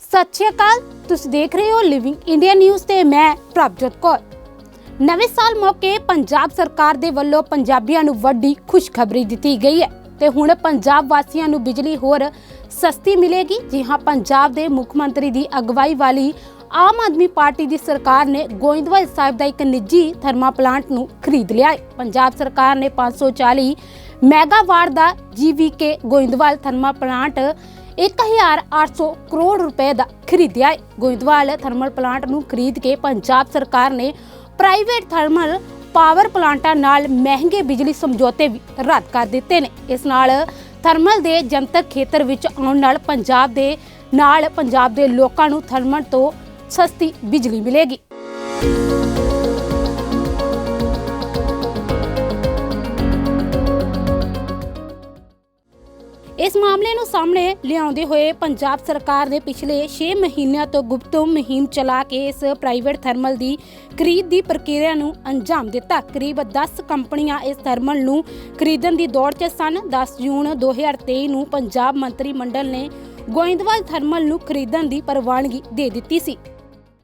ਸਤਿ ਸ਼੍ਰੀ ਅਕਾਲ। ਤੁਸੀਂ ਦੇਖ ਰਹੇ ਹੋ ਲਿਵਿੰਗ ਇੰਡੀਆ ਨਿਊਜ਼ ਤੇ ਮੈਂ ਪ੍ਰਭਜੋਤ ਕੌਰ। ਨਵੇਂ ਸਾਲ ਮੌਕੇ ਪੰਜਾਬ ਸਰਕਾਰ ਦੇ ਵੱਲੋਂ ਪੰਜਾਬੀਆਂ ਨੂੰ ਵੱਡੀ ਖੁਸ਼ਖਬਰੀ ਦਿੱਤੀ ਗਈ ਹੈ ਤੇ ਹੁਣ ਪੰਜਾਬ ਵਾਸੀਆਂ ਨੂੰ ਬਿਜਲੀ ਹੋਰ ਸਸਤੀ ਮਿਲੇਗੀ। ਜੀ ਹਾਂ, ਪੰਜਾਬ ਦੇ ਮੁੱਖ ਮੰਤਰੀ ਦੀ ਅਗਵਾਈ ਵਾਲੀ ਆਮ ਆਦਮੀ ਪਾਰਟੀ ਦੀ ਸਰਕਾਰ ਨੇ ਗੋਇੰਦਵਾਲ ਸਾਹਿਬ ਦਾ ਇੱਕ ਨਿੱਜੀ ਥਰਮਾ ਪਲਾਂਟ ਨੂੰ ਖਰੀਦ ਲਿਆ ਹੈ। ਪੰਜਾਬ ਸਰਕਾਰ ਨੇ 540 ਮੈਗਾਵਾਟ ਦਾ GVK Goindwal thermal plant 1800 crore ਰੁਪਏ ਦਾ ਖਰੀਦਿਆ ਹੈ। ਗੋਇੰਦਵਾਲ ਥਰਮਲ ਪਲਾਂਟ ਨੂੰ ਖਰੀਦ ਕੇ ਪੰਜਾਬ ਸਰਕਾਰ ਨੇ ਪ੍ਰਾਈਵੇਟ ਥਰਮਲ ਪਾਵਰ ਪਲਾਂਟਾਂ ਨਾਲ ਮਹਿੰਗੇ ਬਿਜਲੀ ਸਮਝੌਤੇ ਵੀ ਰੱਦ ਕਰ ਦਿੱਤੇ ਨੇ। ਇਸ ਨਾਲ ਥਰਮਲ ਦੇ ਜਨਤਕ ਖੇਤਰ ਵਿੱਚ ਆਉਣ ਨਾਲ ਪੰਜਾਬ ਦੇ ਨਾਲ ਪੰਜਾਬ ਦੇ ਲੋਕਾਂ ਨੂੰ ਥਰਮਲ ਤੋਂ ਸਸਤੀ ਬਿਜਲੀ ਮਿਲੇਗੀ। ਇਸ ਮਾਮਲੇ ਨੂੰ ਸਾਹਮਣੇ ਲਿਆਉਂਦੇ ਹੋਏ ਪੰਜਾਬ ਸਰਕਾਰ ਨੇ ਪਿਛਲੇ 6 ਮਹੀਨਿਆਂ ਤੋਂ ਗੁਪਤ ਮੁਹਿੰਮ ਚਲਾ ਕੇ ਇਸ ਪ੍ਰਾਈਵੇਟ ਥਰਮਲ ਦੀ ਖਰੀਦ ਦੀ ਪ੍ਰਕਿਰਿਆ ਨੂੰ ਅੰਜਾਮ ਦਿੱਤਾ। ਕਰੀਬ 10 ਕੰਪਨੀਆਂ ਇਸ ਥਰਮਲ ਨੂੰ ਖਰੀਦਣ ਦੀ ਦੌੜ 'ਚ ਸਨ। 10 ਜੂਨ 2023 ਨੂੰ ਪੰਜਾਬ ਮੰਤਰੀ ਮੰਡਲ ਨੇ ਗੋਇੰਦਵਾਲ ਥਰਮਲ ਨੂੰ ਖਰੀਦਣ ਦੀ ਪ੍ਰਵਾਨਗੀ ਦੇ ਦਿੱਤੀ ਸੀ।